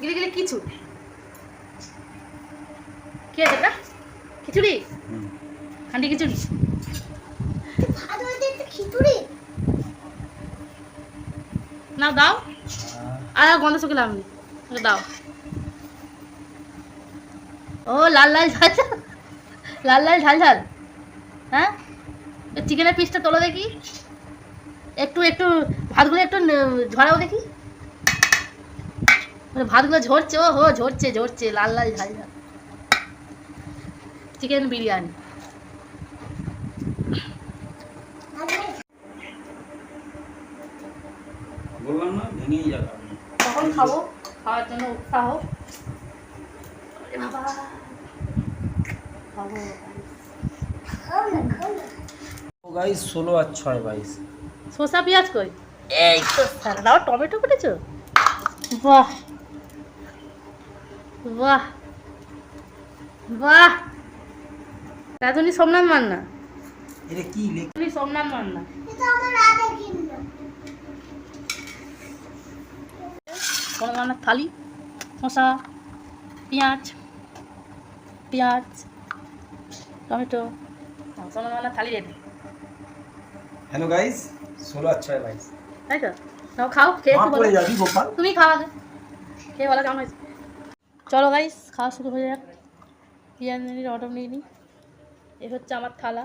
গিলে গিলে কিছু কি আছে এটা খিচুড়ি? হান্ডি খিচুড়ি। খিচুড়ি। নাও দাও। আর আর গন্ধ শুকিলাম নি ওকে দাও। ও লাল লাল ঝাল ঝাল। লাল লাল ঝাল ঝাল। হ্যাঁ? চিকেনের পিসটা তোলো দেখি। একটু একটু ভাতগুলো একটু ঝরাও দেখি। মানে ভাতগুলো ঝরছে ও হো ঝরছে ঝরছে লাল লাল ঝাল ঝাল। চিকেন বিরিয়ানি। বললাম না ভেঙেই যাবে কখন খাব খাওয়ার জন্য উৎসাহ। বাবা। গাইস ষোলো আর ছয় বাইশ। শসা পেঁয়াজ কই? এই তো দাও টমেটো কেটেছো? বাহ। বাহ বাহ। রাধুনি সোমনাথ মান্না। এটা কি লেখ? রাধুনি সোমনাথ মান্না। এটা আমার রাধা কিনলো। সোমনাথ মান্নার থালি শসা পেঁয়াজ পেঁয়াজ টমেটো। সোমনাথ মান্নার থালি রেডি। হ্যালো গাইস ষোলো আর ছয় বাইশ। তাই তো? নাও খাও খেয়ে গোপাল। তুমি খাও আগে। খেয়ে বলো কেমন হয়েছে? চলো গাইস খাওয়া শুরু হয়ে যাক। বিরিয়ানির অর্ডার নিয়ে নিই এ হচ্ছে আমার থালা।